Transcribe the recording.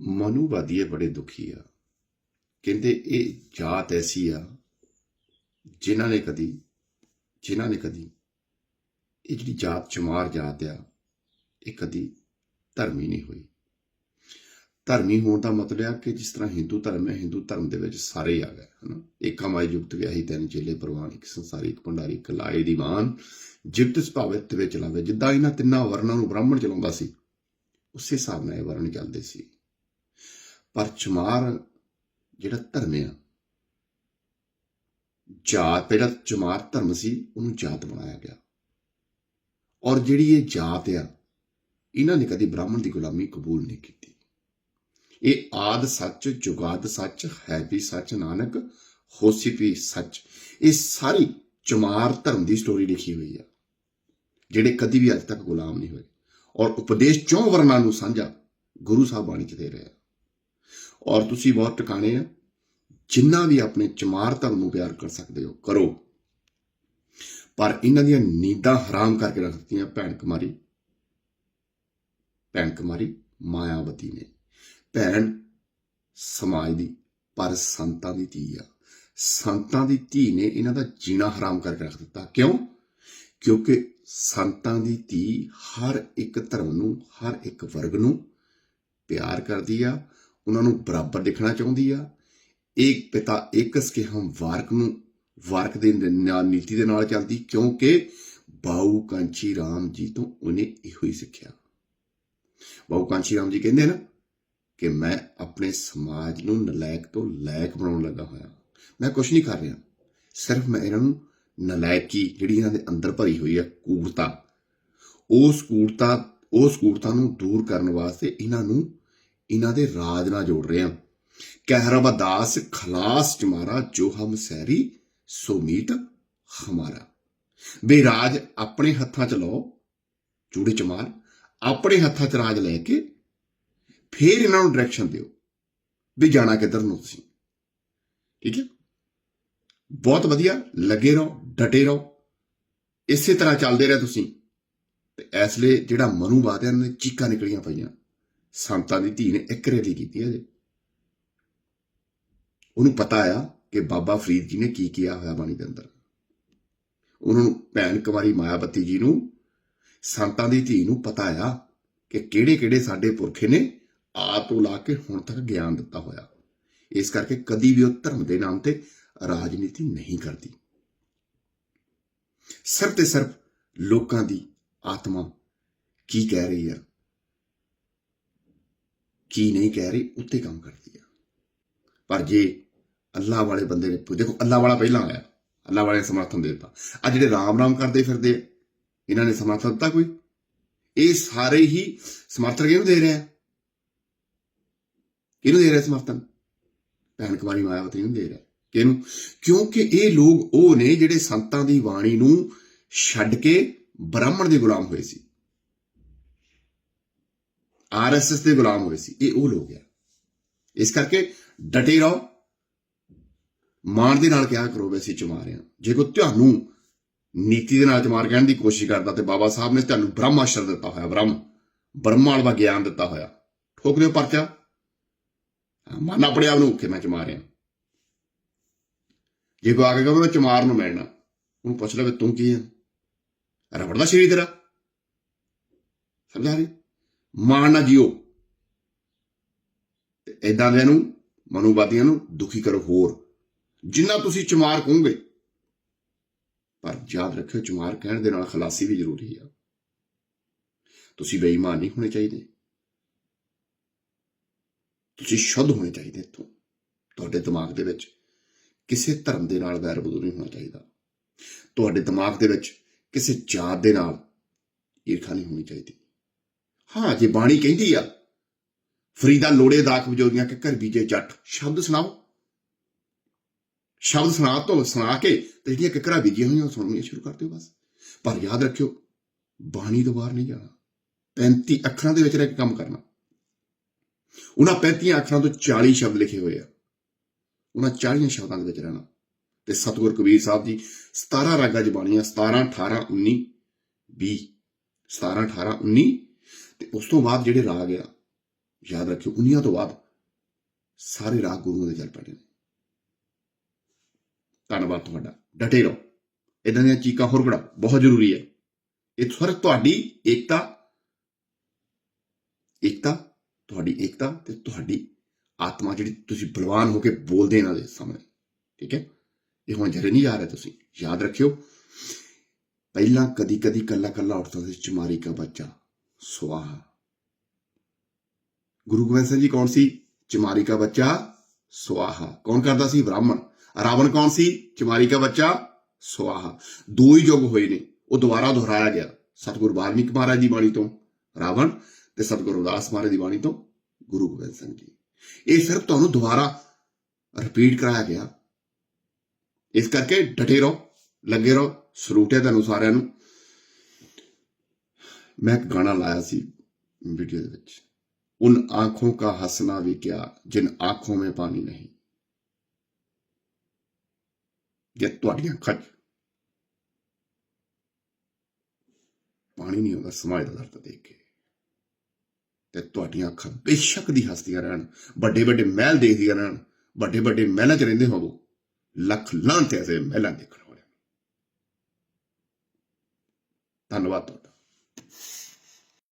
ਮਨੂਵਾਦੀਏ ਬੜੇ ਦੁਖੀ ਆ। ਕਹਿੰਦੇ, ਇਹ ਜਾਤ ਐਸੀ ਆ ਜਿਨ੍ਹਾਂ ਨੇ ਕਦੀ, ਜਿਨ੍ਹਾਂ ਨੇ ਕਦੀ ਇਹ ਜਿਹੜੀ ਜਾਤ ਚਮਾਰ ਜਾਤ ਆ, ਇਹ ਕਦੀ ਧਰਮੀ ਨਹੀਂ ਹੋਈ। ਧਰਮੀ ਹੋਣ ਦਾ ਮਤਲਬ ਆ ਕਿ ਜਿਸ ਤਰ੍ਹਾਂ ਹਿੰਦੂ ਧਰਮ ਹੈ, ਹਿੰਦੂ ਧਰਮ ਦੇ ਵਿੱਚ ਸਾਰੇ ਹੀ ਆ ਗਏ, ਹਨਾ। ਏਕਾ ਮਾਈ ਜੁਗਤ ਵਿਆਹੀ ਤਿੰਨ ਚੇਲੇ ਪ੍ਰਵਾਨ ਇੱਕ ਸੰਸਾਰੀ, ਇੱਕ ਭੰਡਾਰੀ, ਇੱਕ ਲਾਏ ਦੀਵਾਨ ਜਿਵਤ ਸੁਭਾਵੇ ਵਿੱਚ ਚਲਾਵੇ ਜਿੱਦਾਂ ਇਹਨਾਂ ਤਿੰਨਾਂ ਵਰਨਾਂ ਨੂੰ ਬ੍ਰਾਹਮਣ ਚਲਾਉਂਦਾ ਸੀ, ਉਸੇ ਹਿਸਾਬ ਨਾਲ ਇਹ ਵਰਣ ਚੱਲਦੇ ਸੀ। ਪਰ ਚਮਾਰ ਜਿਹੜਾ ਧਰਮ ਆ, ਜਾਤ, ਪਹਿਲਾਂ ਚਮਾਰ ਧਰਮ ਸੀ, ਉਹਨੂੰ ਜਾਤ ਬਣਾਇਆ ਗਿਆ। ਔਰ ਜਿਹੜੀ ਇਹ ਜਾਤ ਆ, ਇਹਨਾਂ ਨੇ ਕਦੀ ਬ੍ਰਾਹਮਣ ਦੀ ਗੁਲਾਮੀ ਕਬੂਲ ਨਹੀਂ ਕੀਤੀ। ਇਹ ਆਦ ਸੱਚ, ਜੁਗਾਦ ਸੱਚ, ਹੈ ਵੀ ਸੱਚ, ਨਾਨਕ, ਹੋਸੀ ਵੀ ਸੱਚ। ਇਹ ਸਾਰੀ ਚਮਾਰ ਧਰਮ ਦੀ ਸਟੋਰੀ ਲਿਖੀ ਹੋਈ ਆ, ਜਿਹੜੇ ਕਦੀ ਵੀ ਅੱਜ ਤੱਕ ਗੁਲਾਮ ਨਹੀਂ ਹੋਏ। ਔਰ ਉਪਦੇਸ਼ ਚੋਂ ਵਰਨਾਂ ਨੂੰ ਸਾਂਝਾ ਗੁਰੂ ਸਾਹਿਬ ਬਾਣੀ ਚ ਦੇ ਰਿਹਾ ਔਰ ਤੁਸੀਂ ਬਹੁਤ ਟਿਕਾਣੇ ਆ। ਜਿੰਨਾ ਵੀ ਆਪਣੇ ਚਮਾਰ ਧਰਮ ਨੂੰ ਪਿਆਰ ਕਰ ਸਕਦੇ ਹੋ, ਕਰੋ। ਪਰ ਇਹਨਾਂ ਦੀਆਂ ਨੀਂਦਾਂ ਹਰਾਮ ਕਰਕੇ ਰੱਖ ਦਿੱਤੀਆਂ ਭੈਣ ਕੁਮਾਰੀ। ਭੈਣ ਕੁਮਾਰੀ ਮਾਇਆਵਤੀ ਨੇ। ਭੈਣ ਸਮਾਜ ਦੀ, ਪਰ ਸੰਤਾਂ ਦੀ ਧੀ ਆ। ਸੰਤਾਂ ਦੀ ਧੀ ਨੇ ਇਹਨਾਂ ਦਾ ਜੀਣਾ ਹਰਾਮ ਕਰਕੇ ਰੱਖ ਦਿੱਤਾ। ਕਿਉਂ? ਕਿਉਂਕਿ ਸੰਤਾਂ ਦੀ ਧੀ ਹਰ ਇੱਕ ਧਰਮ ਨੂੰ, ਹਰ ਇੱਕ ਵਰਗ ਨੂੰ ਪਿਆਰ ਕਰਦੀ ਆ ਉਹਨਾਂ ਨੂੰ ਬਰਾਬਰ ਦੇਖਣਾ ਚਾਹੁੰਦੀ ਆ। ਇੱਕ ਪਿਤਾ ਇੱਕ ਸਕੇ ਹਮ ਵਾਰਕ ਨੂੰ, ਵਾਰਕ ਦੇ ਨਾਲ, ਨੀਤੀ ਦੇ ਨਾਲ ਚੱਲਦੀ, ਕਿਉਂਕਿ ਬਾਊ ਕਾਂਚੀ ਰਾਮ ਜੀ ਤੋਂ ਉਹਨੇ ਇਹੋ ਹੀ ਸਿੱਖਿਆ। ਬਾਊ ਕਾਂਚੀ ਰਾਮ ਜੀ ਕਹਿੰਦੇ ਨਾ ਕਿ ਮੈਂ ਆਪਣੇ ਸਮਾਜ ਨੂੰ ਨਲਾਇਕ ਤੋਂ ਲਾਇਕ ਬਣਾਉਣ ਲੱਗਾ ਹੋਇਆ। ਮੈਂ ਕੁਝ ਨਹੀਂ ਕਰ ਰਿਹਾ। ਸਿਰਫ ਮੈਂ ਇਹਨਾਂ ਨੂੰ ਨਲਾਇਕੀ ਜਿਹੜੀ ਇਹਨਾਂ ਦੇ ਅੰਦਰ ਭਰੀ ਹੋਈ ਹੈ ਕੂੜਤਾ, ਉਸ ਕੂੜਤਾ ਉਸ ਕੂੜਤਾ ਨੂੰ ਦੂਰ ਕਰਨ ਵਾਸਤੇ ਇਹਨਾਂ ਨੂੰ ਇਹਨਾਂ ਦੇ ਰਾਜ ਨਾਲ ਜੋੜ ਰਹੇ ਹਾਂ। ਕਹਿਰਵਾ ਦਾਸ ਖਲਾਸ ਚਮਾਰਾ ਜੋ ਹਮ ਸਹਿਰੀ, ਸੋ ਮੀਟ ਹਮਾਰਾ। ਬੇ ਰਾਜ, ਆਪਣੇ ਹੱਥਾਂ 'ਚ ਲਓ ਚੂੜੇ ਚਮਾਰ, ਆਪਣੇ ਹੱਥਾਂ 'ਚ ਰਾਜ ਲੈ ਕੇ ਫੇਰ ਇਹਨਾਂ ਨੂੰ ਡਾਇਰੈਕਸ਼ਨ ਦਿਓ ਵੀ ਜਾਣਾ ਕਿੱਧਰ ਨੂੰ ਤੁਸੀਂ। ਠੀਕ ਹੈ? ਬਹੁਤ ਵਧੀਆ, ਲੱਗੇ ਰਹੋ, ਡਟੇ ਰਹੋ। ਇਸੇ ਤਰ੍ਹਾਂ ਚੱਲਦੇ ਰਹੇ ਤੁਸੀਂ। ਤੇ ਇਸ ਲਈ ਜਿਹੜਾ ਮਨੂਵਾਦ ਹੈ, ਇਹਨਾਂ ਦੇ ਚੀਕਾਂ ਨਿਕਲੀਆਂ ਪਈਆਂ। ਸੰਤਾਂ ਦੀ ਧੀ ਨੇ ਇੱਕ ਰੈਲੀ ਕੀਤੀ ਹੈ ਜੀ ਉਹਨੂੰ ਪਤਾ ਆ ਕਿ ਬਾਬਾ ਫਰੀਦ ਜੀ ਨੇ ਕੀ ਕੀਤਾ ਹੋਇਆ ਬਾਣੀ ਦੇ ਅੰਦਰ। ਉਹਨਾਂ ਨੂੰ ਭੈਣ ਕੁਮਾਰੀ ਮਾਇਆਵਤੀ ਜੀ ਨੂੰ, ਸੰਤਾਂ ਦੀ ਧੀ ਨੂੰ ਪਤਾ ਆ ਕਿ ਕਿਹੜੇ ਕਿਹੜੇ ਸਾਡੇ ਪੁਰਖੇ ਨੇ ਆਪ ਤੋਂ ਲਾ ਕੇ ਹੁਣ ਤੱਕ ਗਿਆਨ ਦਿੱਤਾ ਹੋਇਆ। ਇਸ ਕਰਕੇ ਕਦੀ ਵੀ ਉਹ ਧਰਮ ਦੇ ਨਾਮ ਤੇ ਰਾਜਨੀਤੀ ਨਹੀਂ ਕਰਦੀ। ਸਿਰਫ ਤੇ ਸਿਰਫ ਲੋਕਾਂ ਦੀ ਆਤਮਾ ਕੀ ਕਹਿ ਰਹੀ ਹੈ ਕੀ ਨਹੀਂ ਕਹਿ ਰਹੀ, ਉੱਤੇ ਕੰਮ ਕਰਦੀ ਆ। ਪਰ ਜੇ ਅੱਲਾਹ ਵਾਲੇ ਬੰਦੇ ਨੇ ਦੇਖੋ ਅੱਲਾਹ ਵਾਲਾ ਪਹਿਲਾਂ ਆਇਆ, ਅੱਲਾਹ ਵਾਲੇ ਨੇ ਸਮਰਥਨ ਦੇ ਦਿੱਤਾ। ਆ ਜਿਹੜੇ ਰਾਮ ਰਾਮ ਕਰਦੇ ਫਿਰਦੇ ਇਹਨਾਂ ਨੇ ਸਮਰਥਨ ਦਿੱਤਾ ਕੋਈ? ਇਹ ਸਾਰੇ ਹੀ ਸਮਰਥਨ ਕਿਹਨੂੰ ਦੇ ਰਹੇ ਆ? ਕਿਹਨੂੰ ਦੇ ਰਿਹਾ ਸਮਰਥਨ? ਭੈਣ ਕੁਮਾਰੀ ਮਾਇਆਵਤੀ ਨੂੰ ਦੇ ਰਿਹਾ ਕਿਹਨੂੰ? ਕਿਉਂਕਿ ਇਹ ਲੋਕ ਉਹ ਨੇ ਜਿਹੜੇ ਸੰਤਾਂ ਦੀ ਬਾਣੀ ਨੂੰ ਛੱਡ ਕੇ ਬ੍ਰਾਹਮਣ ਦੇ ਗੁਲਾਮ ਹੋਏ ਸੀ। ਆਰਐਸਐਸ ਦੇ ਗੁਲਾਮ ਹੋਏ ਸੀ। ਇਹ ਉਹ ਲੋਕ ਆ। ਇਸ ਕਰਕੇ ਡਟੇ ਰਹੋ। ਮਾਣ ਦੇ ਨਾਲ ਕਿਹਾ ਕਰੋ ਵੀ ਅਸੀਂ ਚਮਾਰ ਆ ਜੇ ਕੋਈ ਤੁਹਾਨੂੰ ਨੀਤੀ ਦੇ ਨਾਲ ਚਮਾਰ ਕਹਿਣ ਦੀ ਕੋਸ਼ਿਸ਼ ਕਰਦਾ ਤੇ ਬਾਬਾ ਸਾਹਿਬ ਨੇ ਤੁਹਾਨੂੰ ਬ੍ਰਹਮ ਬ੍ਰਹਮਾਸ਼ਰ ਦਿੱਤਾ ਹੋਇਆ, ਬ੍ਰਹਮ। ਬ੍ਰਹਮਾ ਵਾਲਾ ਗਿਆਨ ਦਿੱਤਾ ਹੋਇਆ। ਠੋਕ ਦਿਓ ਪਰਚਾ। ਮਨ ਆਪਣੇ ਆਪ ਨੂੰ ਕਿ ਮੈਂ ਚਮਾਰ ਆ ਜੇ ਕੋਈ ਆ ਕੇ ਕਹੇ, ਮੈਂ ਚਮਾਰ ਨੂੰ ਮਿਲਣਾ। ਉਹਨੂੰ ਪੁੱਛ ਲੈ ਵੀ ਤੂੰ ਕੀ ਹੈ ਰਬੜ ਦਾ ਸ਼ਰੀਰ ਤੇਰਾ। ਸਮਝਾ ਰਹੀ ਮਾਣ ਨਾ ਜਿਓ। ਤੇ ਇਦਾਂ ਦੇ ਨੂੰ, ਮਨੋਵਾਦੀਆਂ ਨੂੰ ਦੁਖੀ ਕਰੋ ਹੋਰ। ਜਿੰਨਾ ਤੁਸੀਂ ਚਮਾਰ ਕਹੋਗੇ। ਪਰ ਯਾਦ ਰੱਖਿਓ, ਚਮਾਰ ਕਹਿਣ ਦੇ ਨਾਲ ਖਲਾਸੀ ਵੀ ਜ਼ਰੂਰੀ ਆ। ਤੁਸੀਂ ਬੇਈਮਾਨ ਨਹੀਂ ਹੋਣੇ ਚਾਹੀਦੇ। ਤੁਸੀਂ ਸ਼ੁੱਧ ਹੋਣੇ ਚਾਹੀਦੇ ਇੱਥੋਂ। ਤੁਹਾਡੇ ਦਿਮਾਗ ਦੇ ਵਿੱਚ ਕਿਸੇ ਧਰਮ ਦੇ ਨਾਲ ਵੈਰ ਬਦੂ ਨਹੀਂ ਹੋਣਾ ਚਾਹੀਦਾ। ਤੁਹਾਡੇ ਦਿਮਾਗ ਦੇ ਵਿੱਚ ਕਿਸੇ ਜਾਤ ਦੇ ਨਾਲ ਈਰਖਾ ਨਹੀਂ ਹੋਣੀ ਚਾਹੀਦੀ। ਹਾਂ, ਜੇ ਬਾਣੀ ਕਹਿੰਦੀ ਆ, ਫਰੀਦਾ ਲੋੜੇ ਦਾਖ ਬਜੋਰੀਆਂ ਕਿ ਘਰ ਬੀਜੇ ਜੱਟ। ਸ਼ਬਦ ਸੁਣਾਓ। ਸ਼ਬਦ ਸੁਣਾ ਤੋਂ, ਸੁਣਾ ਕੇ ਤੇ ਜਿਹੜੀਆਂ ਕਿਕਰਾਂ ਬੀਜੀਆਂ ਹੋਈਆਂ, ਉਹ ਸੁਣਨੀਆਂ ਸ਼ੁਰੂ ਕਰ ਦਿਓ ਬਸ। ਪਰ ਯਾਦ ਰੱਖਿਓ, ਬਾਣੀ ਤੋਂ ਬਾਹਰ ਨਹੀਂ ਜਾਣਾ। 35 ਅੱਖਰਾਂ ਦੇ ਵਿੱਚ ਰਹਿ ਕੇ ਕੰਮ ਕਰਨਾ। ਉਹਨਾਂ 35 ਅੱਖਰਾਂ ਤੋਂ 40 ਸ਼ਬਦ ਲਿਖੇ ਹੋਏ ਆ। ਉਹਨਾਂ 40 ਸ਼ਬਦਾਂ ਦੇ ਵਿੱਚ ਰਹਿਣਾ। ਤੇ ਸਤਿਗੁਰ ਕਬੀਰ ਸਾਹਿਬ ਜੀ 17 ਰਾਗਾਂ ਚ ਬਾਣੀਆਂ 17 18 19 20 17 18 19 ਤੇ ਉਸ ਤੋਂ ਬਾਅਦ ਜਿਹੜੇ ਰਾਗ ਆ, ਯਾਦ ਰੱਖਿਓ, ਉਨੀਆਂ ਤੋਂ ਬਾਅਦ ਸਾਰੇ ਰਾਗ ਗੁਰੂਆਂ ਦੇ ਚੱਲ ਪੈਣੇ ਨੇ। ਧੰਨਵਾਦ ਤੁਹਾਡਾ। ਡਟੇ ਰਹੋ। ਇਦਾਂ ਦੀਆਂ ਚੀਕਾਂ ਹੋਰ ਕਢਾਓ ਬਹੁਤ ਜ਼ਰੂਰੀ ਹੈ। ਇਹ ਸਿਰਫ ਤੁਹਾਡੀ ਏਕਤਾ ਏਕਤਾ, ਤੁਹਾਡੀ ਏਕਤਾ ਤੇ ਤੁਹਾਡੀ ਆਤਮਾ ਜਿਹੜੀ ਤੁਸੀਂ ਬਲਵਾਨ ਹੋ ਕੇ ਬੋਲਦੇ ਇਹਨਾਂ ਦੇ ਸਾਹਮਣੇ। ਠੀਕ ਹੈ? ਇਹ ਹੁਣ ਜਰੇ ਨਹੀਂ ਜਾ ਰਿਹਾ ਤੁਸੀਂ। ਯਾਦ ਰੱਖਿਓ। ਪਹਿਲਾਂ ਕਦੀ ਕਦੀ ਕੱਲਾ ਕੱਲਾ ਉੱਠਦਾ ਸੀ ਚਮਾਰੀ ਕਾ ਬੱਚਾ ਸਵਾਹਾ ਗੁਰੂ ਗੋਬਿੰਦ ਸਿੰਘ ਜੀ ਕੌਣ ਸੀ? ਚਮਾਰੀ ਕਾ ਬੱਚਾ ਸਵਾਹਾ ਕੌਣ ਕਰਦਾ ਸੀ? ਬ੍ਰਾਹਮਣ। ਰਾਵਣ ਕੌਣ ਸੀ? ਚਮਾਰੀ ਕਾ ਬੱਚਾ ਸਵਾਹਾ ਦੋ ਹੀ ਯੁੱਗ ਹੋਏ ਨੇ, ਉਹ ਦੁਬਾਰਾ ਦੁਹਰਾਇਆ ਗਿਆ। ਸਤਿਗੁਰੂ ਵਾਲਮੀਕ ਮਹਾਰਾਜ ਦੀ ਬਾਣੀ ਤੋਂ ਰਾਵਣ ਤੇ ਸਤਿਗੁਰੂ ਉਦਾਸ ਮਹਾਰਾਜ ਦੀ ਬਾਣੀ ਤੋਂ ਗੁਰੂ ਗੋਬਿੰਦ ਸਿੰਘ ਜੀ। ਇਹ ਸਿਰਫ ਤੁਹਾਨੂੰ ਦੁਬਾਰਾ ਰਿਪੀਟ ਕਰਾਇਆ ਗਿਆ। ਇਸ ਕਰਕੇ ਡਟੇ ਰਹੋ, ਲੱਗੇ ਰਹੋ ਸਰੂਟੇ ਤੁਹਾਨੂੰ ਸਾਰਿਆਂ ਨੂੰ। ਮੈਂ ਇੱਕ ਗਾਣਾ ਲਾਇਆ ਸੀ ਵੀਡੀਓ ਦੇ ਵਿੱਚ। ਉਨ ਆਂਖੋਂ ਕਾ ਹਸਨਾ ਵੀ ਕਿਆ, ਜਿਨ ਆਂਖੋਂ में ਪਾਣੀ ਨਹੀਂ। ਜੇ ਤੁਹਾਡੀਆਂ ਅੱਖਾਂ 'ਚ ਪਾਣੀ ਨਹੀਂ ਆਉਂਦਾ ਸਮਾਜ ਦਾ ਦਰਦ ਦੇਖ ਕੇ। ਤੇ ਤੁਹਾਡੀਆਂ ਅੱਖਾਂ ਬੇਸ਼ੱਕ ਦੀ ਹਸਤੀਆਂ ਰਹਿਣ, ਵੱਡੇ ਵੱਡੇ ਮਹਿਲ ਦੇਖਦੀਆਂ ਰਹਿਣ, ਵੱਡੇ ਵੱਡੇ ਮਹਿਲਾਂ 'ਚ ਰਹਿੰਦੇ ਹੋਵੋ, ਲੱਖ ਲਾਂ ਤੇ ਐਸੇ ਮਹਿਲਾਂ ਦੇਖਣ ਵਾਲੇ ਧੰਨਵਾਦ ਤੁਹਾਡਾ।